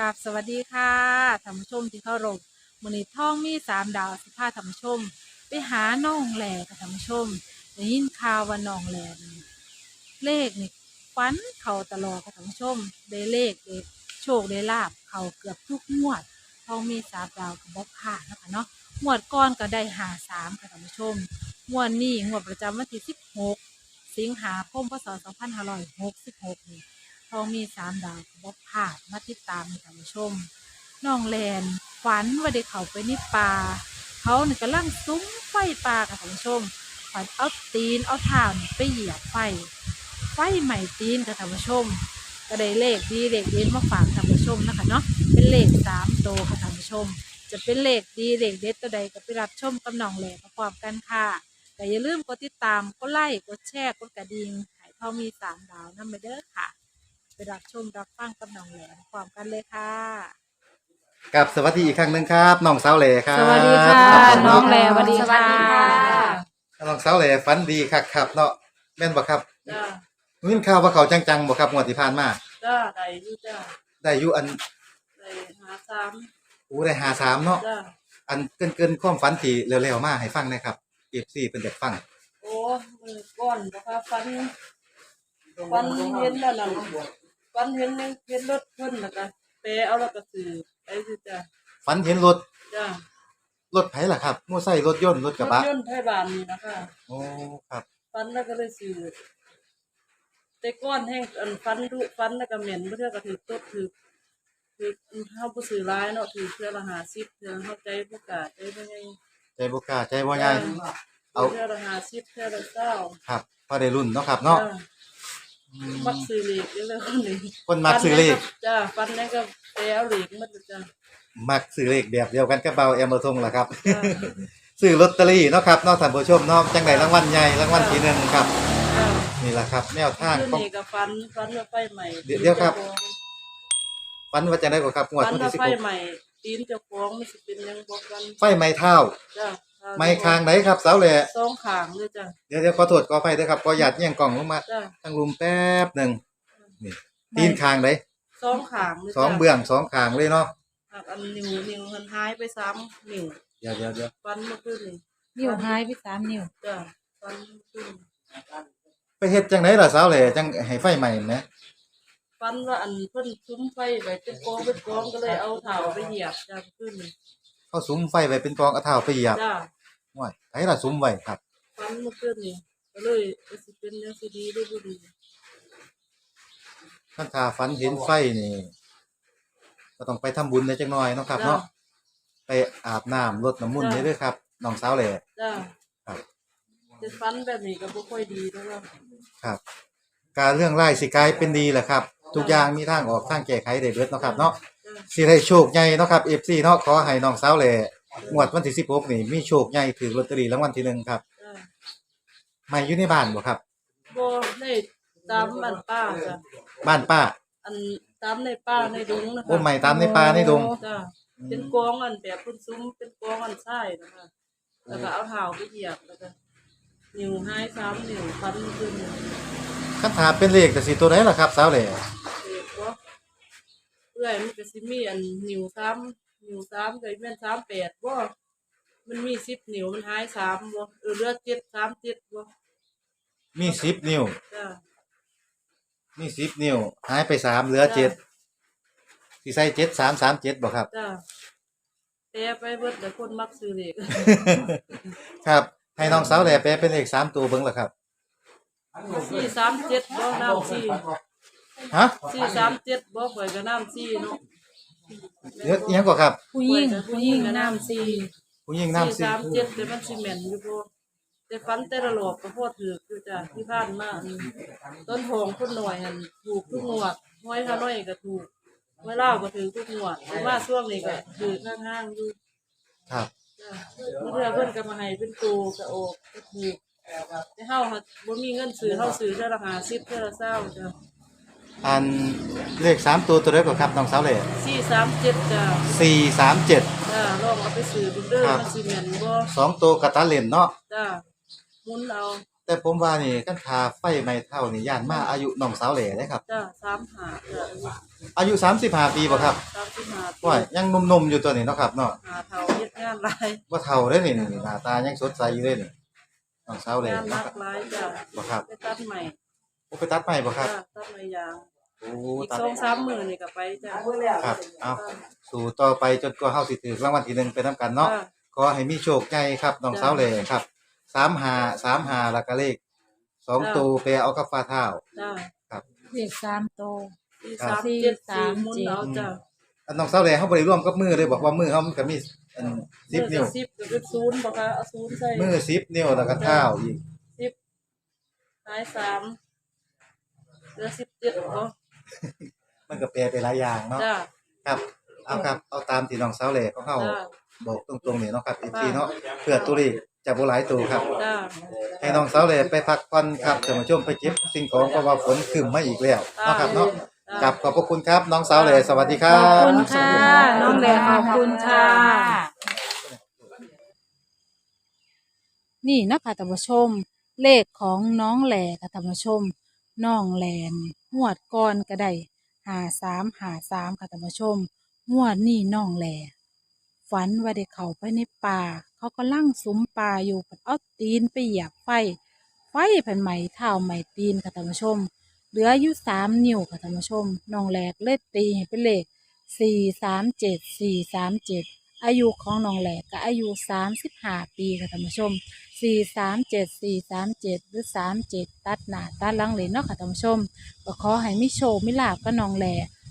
ราบสวัสดีค่ะท่านผู้ชมที่เคารพมื้อนี้ท่องมีสามดาวสิพาท่านผู้ชม ไปหาน้องแหล่ค่ะท่านผู้ชมได้ยินข่าวว่าน้องแหล่นี่เลขนี่ฟันเข้าตลอดค่ะท่านผู้ชมได้เลขได้โชคได้ลาบเข้าเกือบทุกงวดท่องมีสามดาวก็บ่พลาดนะคะเนาะงวดก่อนก็ได้หาสามค่ะท่านผู้ชมงวดนี้งวดประจำวันที่สิบหกสิงหาคมพศสองพันห้าร้อยหกสิบหกนี่ ทองมีสามดาวก็บพลาดมาติดตามให้ท่านผู้ชมน้องแลนฝันว่าได้เขาไปในป่าเขาเนี่ยกำลังซุ้มไฟป่าค่ะท่านผู้ชมฝันเอาตีนเอาเท้านไปเหยียบไฟ ไฟใหม่ตีนค่ะท่านผู้ชม ก็ได้เลขดีเลขเด่นมาฝากท่านผู้ชมนะคะเนาะเป็นเลขสามโตวค่ะท่านผู้ชม จะเป็นเลขดีเลขเด็ดตัวใดก็ไปรับชมกับน้องแหล่ประกอบกันค่ะแต่อย่าลืมกดติดตามกดไลค์กดแชร์กดกระดิ่งให้ทองมีสามดาวนั่นไปเด้อค่ะ รับชมรับฟังกับน้องแหลมพร้อมกันเลยค่ะ กับสวัสดีอีกครั้งหนึ่งครับน้องสาวเหล่ครับสวัสดีค่ะรับผมน้องแหลมเนาะสวัสดีค่ะ น้องสาวเหล่ฝันดีครับครับเนาะแม่นบ่ครับจ้ามินข่าวว่าเขาจังๆบ่ครับงวดที่ผ่านมาจ้าได้อยู่จ้าได้อยู่อันได้หาสามอู้ได้หาสามเนาะจ้าอันเกินเกินๆความฝันที่เร็วๆมาให้ฟังหนะครับ FC เพิ่นอยากฟังโอ้มือก้อนนะคะฟันฟันเห็นแล้วนั่น ฟันเห็นยังเห็นรถเพิ่นแล้วก็เปเอาแล้วก็ซื้อไปสิจ้าฝันเห็นรถจ้ารถไผล่ะครับมอไซค์รถยนต์รถกรระถบะยนต์ไทยบานนี่นะคะโอ้ครับฟันแล้วก็เลยซื้อแต่ก้อนแห้งอันฟันดุฟันแล้วก็เหม็นเพื่อก็ถือตดถือถือเฮาบ่ซื้อหลายเนาะถือเพื่อละ50เพื่อเฮาใจบ่กล้าใจบ่ไงใจบ่กล้าใจบ่ใหญ่เอาเพื่อละ50เพื่อละเก้าครับพอได้รุ่นเนาะครับเนาะจ้อื มมักซื้อเหล็กเยอะเลยคนนี้คนมักซื้อเลขจ้าฟันนี่ก็ไปเอาเหล็กมาจ้ามักซื้อเลขแบบเดียวกันกับเบาแอมเบอร์ทงล่ะครับจ้าซื้อลอตเตอรี่เนาะครับเนอกท่านผู้ชมเนาะจังไดรางวัลใหญ่รางวัลที่หนึ่งครับจ้านี่แหละครับ แนวทางคือของนี่ก็ฟันฟันว่าไฟใหม่เดี๋ยวเดี๋ยวครับ ฟันว่าจะได้กว่าครับงวดฟันวันว่าที่สิบไฟหกใหม่ตีนเจ้าของมันสิเป็นยังบอกกันไฟไหม้เท้าจ้า ไหม้คางไหนครับ เสาแหล่สองขางเลยจ้าเดี๋ยวเดี๋ยวขอโทษขออภัยด้วยครับขอหยาดเยี่ยงกล่องลงมาจ้าตั้งรุมแป๊บหนึ่งนี่ตีนคางไหนสองขางเลยสองเบื้องสองคางเลยเนาะหักอันนิ้วนิ้วมันหายไปสามนิ้วเดี๋ยวเดี๋ยวเดี๋ยวฟันเมื่อคืนนี่นิ้วหายไปสามนิ้วจ้าฟันเมื่อคืนไปเฮ็ดจังไหนล่ะเสาแหล่จังให้ไฟไหม้นะฟันว่าอันเพิ่นซุ้มไฟไว้เป็นกองเป็นกองก็เลยเอาเท้าไปเหยียบจ้าเมื่อคืนนี่ เขาสุมไฟไว้เป็นกองเอาเท้าไปเหยียบจ้าว้ายไผล่ะสุมไว้ครับ ฟันเมื่อคืนนี่ก็เลยก็สิเป็นยังสิดีหรือบ่ดีท่านถ้าฝันเห็นไฟนี่ก็ต้องไปทำบุญในจังหน่อยเนาะครับจ้าเนาะไปอาบน้ำรดน้ำมนต์นี่เด้วยครับน้องสาวแหล่ จ้าครับ จะฟันแบบนี้ก็บ่ค่อยดีแล้วก็ครับ การเรื่องไล่สิกลายเป็นดีแหละครับ ทุกอย่างมีทางออกทางแก้ไขได้เบิดเนาะครับ เนาะจ้า สิได้โชคใหญ่เนาะครับ FC เนาะขอให้น้องสาวแหล่งวดวันที่16นี่มีโชคใหญ่ถือลอตเตอรี่รางวัลที่หนึ่งครับจ้าไม่อยู่ในบ้านบ่ครับบ่ได้ตามบ้านป้าจ้ะบ้านป้าอันตามในป้าในดงนะคะโอ้ไม่ตามในป่าในดง จ้าเป็นกองอันแบบพุ่นซุ้มเป็นกองอันทรายนะคะแล้วก็เอาเท้าไปเหยียบแล้วก็นิ้วหายสามนิ้วฟันขึ้นคันถามเป็นเลขก็สิตัวไหนล่ะครับสาวแหล่ เด็กบ่เอื้อยมันก็สิมีอันนิ้วสามนิ้วสามก็แม่นสามแปดบ่มันมีสิบนิ้วมันหายสามบ่เออเหลือเจ็ดสามเจ็ดบ่มี10นิ้ว จ้ามี10นิ้ว หายไปสามเหลือจ้ะเจ็ดสิใส่7 3 3 7บ่ครับ จ้าแต่ไปเบิดแต่คนมักซื้อเลข ครับ ให้น้องสาวแหล่แปลเป็นเลขสามตัวเบิ่งล่ะครับสี่สามเจ็ดบ่น้ำสี่ ฮะสี่สามเจ็ดบ่ข่อยก็น้ำสี่เนาะเดี๋ยวอิหยังก่อนครับ ผู้หญิงผู้หญิงน้ำสี่ผู้หญิงสี่น้ำสิสามเจ็ดแต่มันสิแม่นอยู่บ่แต่ฟันแต่ละหลอกก็พอถือคือจ้ะที่ผ่านมาอันต้นทองคนหน่อยหันถูกทุกงวดห้อยฮานอยก็ถูกห้อยลาวก็ถือทุกงวดแต่ว่าช่วงนี้ก็ถือข้างๆอยู่ ครับ จ้ะเมื่อเพิ่นก็มาให้เป็นตูกระโอกก็ถูกแต่เฮาหัดบ่มีเงินซื้อเฮาซื้อเท่าละ50เท่าละ20จ้ะ อันเลขสามตัวตัวแรกก่อนครับน้องสาวแหล่437จ้ะสี่สามเจ็ด จ้าลองเอาไปซื้อดูเด้อครับ มันสิแม่นบ่สองตัวกระตาเล่นเนาะจ้าหมุนเอาแแต่ผมว่านี่คันทาไฟไหม้เท่านี่ย่านมาอายุน้องสาวแหล่เด้ครับ จ้าสามหาจ้าอายุ35ปีบ่ครับสามสิบห้าปีว่ายังหนุ่มๆอยู่ตัวนี้เนาะครับเนาะหาเท่าเฮ็ดงานหลายบ่เฒ่าเด้นี่นี่หน้าตายังสดใสอยู่เด้นี่น้องสาวแหล่งานหเนาะนักครับหลายจ้าบ่ครับ ไปตัดใหม่ โอ้ไปตัดใหม่บ่ครับจ้าตัดใหม่ยางโอ้อีกตัดสองสามหมื่นนี่ก็ไปจ้าครับ เอาสู่ต่อไปจนกว่าเฮาสิถึงรางวัลที่หนึ่งไปนํกันเนาะจ้ขอให้มีโชคใหญ่ครับน้องสาวแหล่ครับ35 35แล้วก็เลขสองตัวแปลเอากับฟ้าเท้าจ้าเลขสามโตวสี่ครับสามเจ็ดสี่หมุนเอาจ้าอันน้องสาวแหล่เฮาบ่ได้ร่วมกับมือเลยบอกว่ามือเฮามันก็มีอัน10นิ้ว สิบก็เป็นศูนย์บ่คะเอาศูนย์ใส่มือ10นิ้วแล้วก็เท้าอีกสิบหายสามเห ลือสิบเจ็ดบ่มันก็แปลไปหลายอย่างเนาะจ้าครับ เอาครับเอาตามที่น้องสาวแหล่ของเฮาจ้าบอกตรงๆนี่เนาะครับ FC เนาะเพื่อตัวเลขจะบ่หลายตัวครับ จ้าให้น้องสาวแหล่ไปพักผ่อนครับท่านผู้ชมไปเก็บสิ่งของเพราะว่าฝนครึ้มมาอีกแล้วเนาะครับเนาะกับขอบพระคุณครับน้องสาวแหล่สวัสดีครัขอบ บ คุณค่ะ น้องแหลขอบคุณค่ะ นี่นะคะท่านผู้ชม เลขของน้องแหล่ค่ะท่านผู้ชม น้องแหลนหวดก่อนก็ได้หาสามหาสามค่ะท่านผู้ชมหวดนี่น้องแหล่ฝันว่าได้เข้าไปในป่า เขาก็ลั่งสุมป่าอยู่เอาตีนไปเหยียบไฟ ไฟแผ่นไหม้เท้าไหม้ตีนค่ะท่านผู้ชม เหลืออยู่สามนิ้วค่ะท่านผู้ชมน้องแหลกเล็ดตีให้เป็นเลขสี่สามเจ็ดสี่สามเจ็ดอายุของน้องแหลกก็อายุสามสิบห้าปีค่ะท่านผู้ชม สี่สามเจ็ดสี่สามเจ็ดหรือสามเจ็ดตัดหนาตัดหลังเลยเนาะค่ะท่านผู้ชมก็ขอให้มิโชมิลาบกับน้องแหล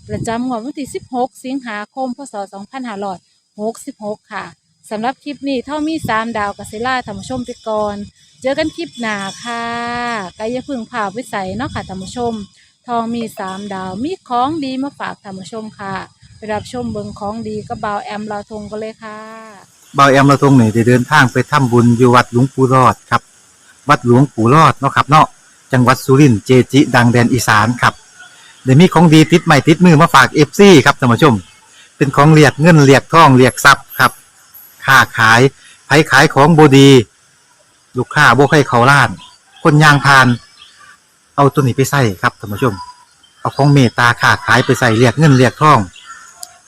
ประจำงวดวันที่สิบหกสิงหาคมพศสองพันห้าร้อยหกสิบหกค่ะสำหรับคลิปนี้เท่ามีสามดาวกัสเซล่าท่านผู้ชมไปก่อนเจอกันคลิปหน้าค่ะกายาพึ่งพาวิสัยเนาะค่ะท่านผู้ชม ทองมีสามดาวมีของดีมาฝากท่านผู้ชมค่ะไปรับชมเบิงของดีก็บ่าวแอมลาทงกันเลยค่ะ เบาแอมเราทงนี่ได้เดินทางไปทำบุญอยู่วัดหลวงปู่รอดครับ วัดหลวงปู่รอดเนาะครับเนาะจังหวัดสุรินทร์เจจิดังแดนอีสานครับเดี๋ยวมีของดีติดใหม่ติดมือมาฝากเอฟซีครับท่านผู้ชม เป็นของเรียกเงินเรียกทองเรียกทรัพย์ครับค้าขายไผขายของบดี ลูกค้าบ่ให้เขาล้าน คนยางพาน เอาตัวนี้ไปใส่ครับท่านผู้ชม เอาของเมตตาค้าขายไปใส่เรียกเงินเรียกทอง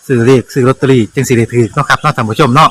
ซื้อเรียกซื้อลอตเตอรี่จึงสิได้ถือเนาะครับเนาะท่านผู้ชมเนาะ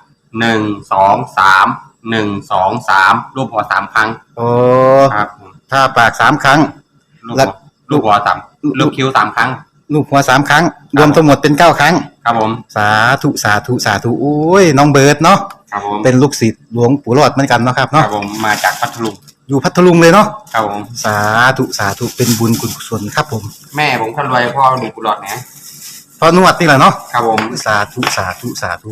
หนึ่งสองสามหนึ่งสองสามรูปหัวสามครั้งโอ้ครับผมถ้าปากสามครั้ง ลูกแล้หัววลูกหัวสามลูกคิ้วสามครั้ง ลูกหัวสามครั้ง รวมทั้งหมดเป็นเก้าครั้ง ครับผม สาธุสาธุสาธุโอ้ยน้องเบิร์ดเนาะครับผมเป็นลูกศิษย์หลวงปู่รอดเหมือนกันเนาะครับครัเนาะบผมมาจากพัทลุงอยู่พัทลุงเลยเนาะครับผมสาธุสาธุเป็นบุญคุณกุศลครับผมแม่ผมคนรวยพ่อหนุ่มกุหลาบนะพอนวดนี่แหละเนาะครับผม สาธุสาธุสาธุ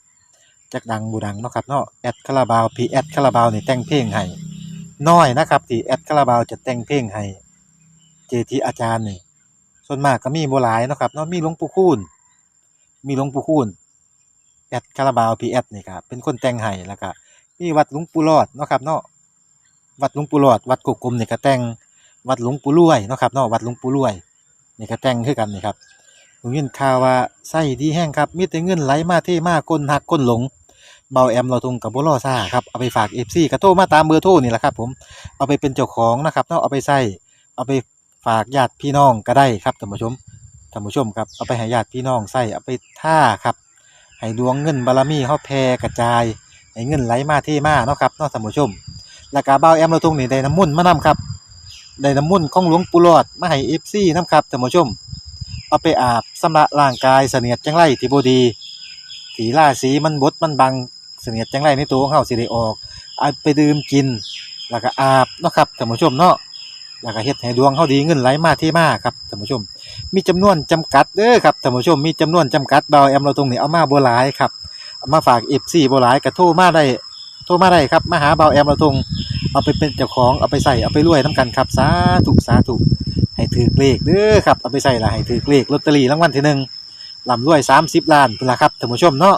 จักดังบูดังเนาะครับเนาะแอดคาราบาวพีแอดคาราบาวนี่แต่งเพลงให้น้อยนะครับที่แอดคาราบาวจะแต่งเพลงให้เจทีอาจารย์นี่ส่วนมากก็มีบ่หลายเนาะครับเนาะมีหลวงปู่คูณมีหลวงปู่คูณแอดคาราบาวพีแอดนี่ครับเป็นคนแต่งให้แล้วก็มีวัดหลวงปู่รอดเนาะครับเนาะวัดหลวงปู่รอด วัดกุกกลมนี่ก็แต่งวัดหลวงปู่รวยเนาะครับเนาะวัดหลวงปู่รวยนี่ก็แต่งคือกันนี่ครับผมยินข่าวว่าไส้ดีแห้งครับมีแต่เงินไหลมาเทมากคนหักคนหลง เบาแอมเราทงกับบัวล่อซ่าครับเอาไปฝากเอฟซีกระโทรมาตามเบอร์โทรนี่แหละครับผมเอาไปเป็นเจ้าของนะครับเนาะเอาไปใส่เอาไปฝากญาติพี่น้องก็ได้ครับท่านผู้ชมท่านผู้ชมครับเอาไปให้ญาติพี่น้องใส่เอาไปท่าครับให้ดวงเงินบารมีเขาแผ่กระจายให้เงินไหลมาเทมาเนาะครับเนาะท่านผู้ชมแล้วก็เบาแอมเราทงนี่ได้น้ำมุ่นมานํครับได้น้ำมุ่นของหลวงปู่หลอดมาให้เอฟซีนํครับท่านผู้ชมเอาไปอาบสำระร่างกายเสนียดจังไรที่บดีสีล่าสีมันบดมันบัง เสนียดจังไรในตัวของเฮาสิได้ออกเอาไปดื่มกิน แล้วก็อาบเนาะครับท่านผู้ชมเนาะแล้วก็เฮ็ดให้ดวงเฮาดีเงินไหลมาเทมาครับท่านผู้ชม มีจำนวนจำกัดเด้อครับท่านผู้ชมมีจำนวนจำกัดเบาแอมเราตรงนี้เอามาบ่หลายครับเอามาฝาก FC บ่หลายก็โทรมาได้โทรมาได้ครับมาหาเบาแอมเราตรงเอาไปเป็นเจ้าของเอาไปใส่เอาไปรวยนํกันครับสาธุสาธุให้ถือเลขเด้อครับเอาไปใส่ละให้ถือเลขลอตเตอรี่รางวัลที่หนึ่งลำรวย30ล้านพุ่นละครับท่านผู้ชมเนาะ